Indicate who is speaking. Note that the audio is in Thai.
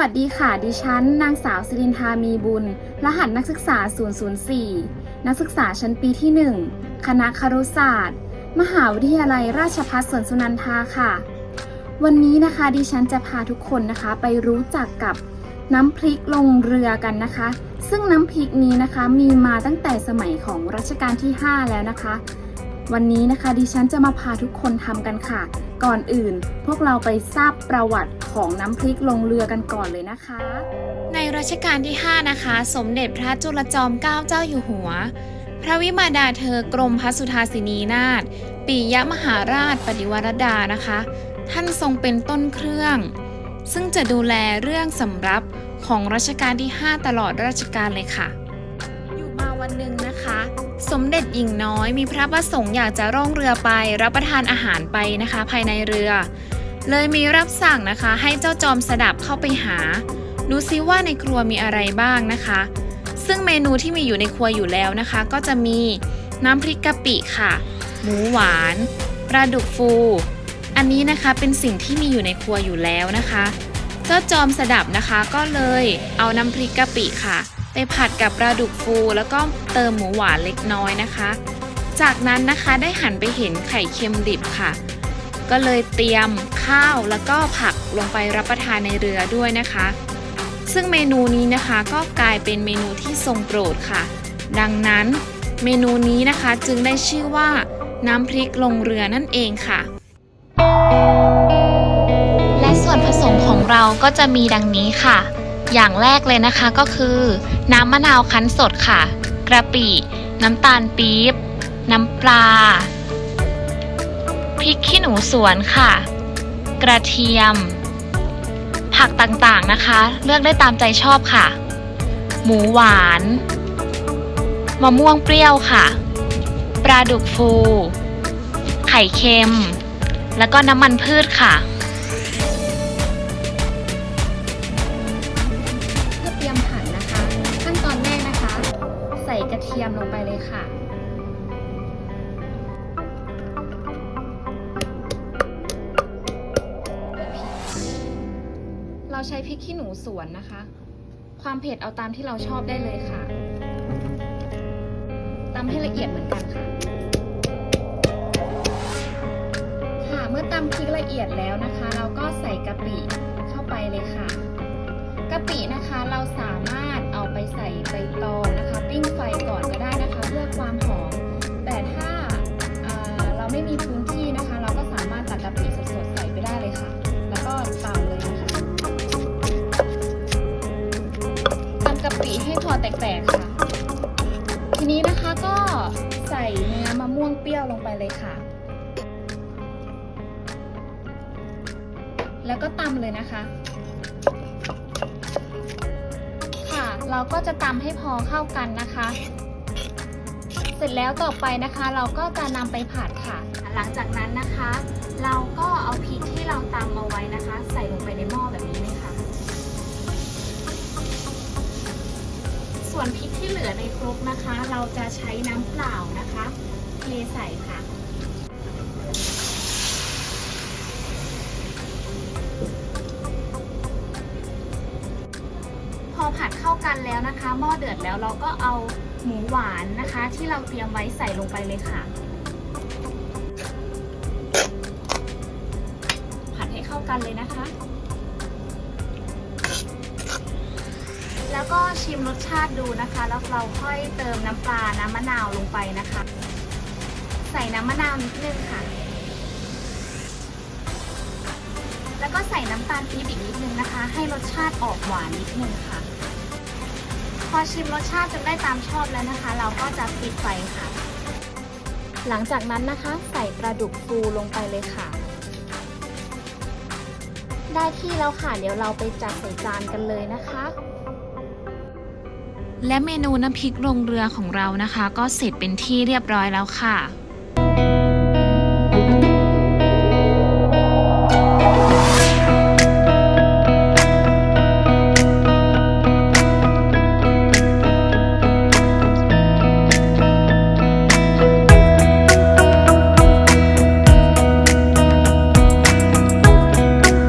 Speaker 1: วัสดีค่ะ ดิฉัน นางสาวสิรินทามีบุญ รหัสนักศึกษา 004 นักศึกษาชั้นปีที่ 1 คณะครุศาสตร์ มหาวิทยาลัยราชภัฏสวนสุนันทาค่ะ วันนี้นะคะดิฉันจะพาทุกคนนะคะไปรู้จักกับน้ำพริกลงเรือกันนะคะ ซึ่งน้ำพริกนี้นะคะมีมาตั้งแต่สมัยของรัชกาลที่ 5 แล้วนะคะ วันนี้นะคะดิฉันจะมาพาทุกคนทำกันค่ะ ก่อนอื่นพวกเราไปทราบประวัติ ของน้ำพริกลงเรือกันก่อนเลยนะคะ
Speaker 2: ในรัชกาลที่ 5 นะคะ สมเด็จพระจุลจอมเกล้าเจ้าอยู่หัว พระวิมาดาเธอกรมพระสุธาสินีนาถปิยมหาราชปฏิวรดานะคะ ท่านทรงเป็นต้นเครื่อง ซึ่งจะดูแลเรื่องสำรับของรัชกาลที่ 5 ตลอดราชการเลยค่ะ อยู่มาวันหนึ่งนะคะ สมเด็จหญิงน้อยมีพระประสงค์อยากจะร่องเรือไปรับประทานอาหารไปนะคะ ภายในเรือ เลยมีรับสั่งนะคะ ให้เจ้าจอมสดับเข้าไปหา ดูซิว่าในครัวมีอะไรบ้างนะคะ ซึ่งเมนูที่มีอยู่ในครัวอยู่แล้วนะคะ ก็จะมีน้ำพริกกะปิค่ะ หมูหวานปลาดุกฟู อันนี้นะคะเป็นสิ่งที่มีอยู่ในครัวอยู่แล้วนะคะ เจ้าจอมสดับนะคะก็เลยเอาน้ำพริกกะปิค่ะ ไปผัดกับปลาดุกฟู แล้วก็เติมหมูหวานเล็กน้อยนะคะ จากนั้นนะคะได้หันไปเห็นไข่เค็มดิบค่ะ ก็เลยเตรียมข้าวแล้วก็ผักลงไปรับประทานในเรือด้วยนะคะ ซึ่งเมนูนี้นะคะก็กลายเป็นเมนูที่ทรงโปรดค่ะ ดังนั้นเมนูนี้นะคะจึงได้ชื่อว่าน้ำพริกลงเรือนั่นเองค่ะ และส่วนผสมของเราก็จะมีดังนี้ค่ะ อย่างแรกเลยนะคะก็คือ น้ำมะนาวคั้นสดค่ะ กระปิน้ำตาลปี๊บ น้ำปลา พริกขี้หนูสวนค่ะ กระเทียม ผักต่างๆนะคะ เลือกได้ตามใจชอบค่ะ หมูหวานมะม่วงเปรี้ยวค่ะ ปลาดุกฟู ไข่เค็ม แล้วก็น้ำมันพืชค่ะ
Speaker 1: เพื่อเตรียมผัดนะคะ ขั้นตอนแรกนะคะ ใส่กระเทียมลงไปเลยค่ะ เราใช้พริกขี้หนูสวนนะคะ ความเผ็ดเอาตามที่เราชอบได้เลยค่ะตำให้ละเอียดเหมือนกันค่ะ ค่ะเมื่อตำพริกละเอียดแล้วนะคะ เราก็ใส่กะปิเข้าไปเลยค่ะกะปินะคะเราสามารถเอาไปใส่ใบตองนะคะ ปิ้งไฟก่อนก็ แตกค่ะ ทีนี้นะคะก็ใส่เนื้อมะม่วงเปรี้ยวลงไปเลยค่ะ แล้วก็ตำเลยนะคะ ค่ะ เราก็จะตำให้พอเข้ากันนะคะ เสร็จแล้วต่อไปนะคะเราก็จะนำไปผัดค่ะ หลังจากนั้นนะคะ เราก็เอาพริกที่เราตำเอาไว้นะคะ ส่วนพริกที่เหลือในครกนะคะ เราจะใช้น้ำเปล่านะคะเทใส่ค่ะ พอผัดเข้ากันแล้วนะคะหม้อเดือดแล้วเราก็เอาหมูหวานนะคะ ที่เราเตรียมไว้ใส่ลงไปเลยค่ะ ผัดให้เข้ากันเลยนะคะ แล้วก็ชิมรสชาติดูนะคะ แล้วเราค่อยเติมน้ำปลา น้ำมะนาวลงไปนะคะ ใส่น้ำมะนาวนิดนึงค่ะ แล้วก็ใส่น้ำตาลปี๊บอีกนิดนึงนะคะ ให้รสชาติออกหวานนิดนึงค่ะ พอชิมรสชาติจนได้ตามชอบแล้วนะคะ เราก็จะปิดไฟค่ะ หลังจากนั้นนะคะ ใส่ปลาดุกฟูลงไปเลยค่ะได้ที่แล้วค่ะ เดี๋ยวเราไปจัดใส่จานกันเลยนะคะ
Speaker 2: และเมนูน้ำพริกลงเรือของเรานะคะ ก็เสร็จเป็นที่เรียบร้อยแล้วค่ะ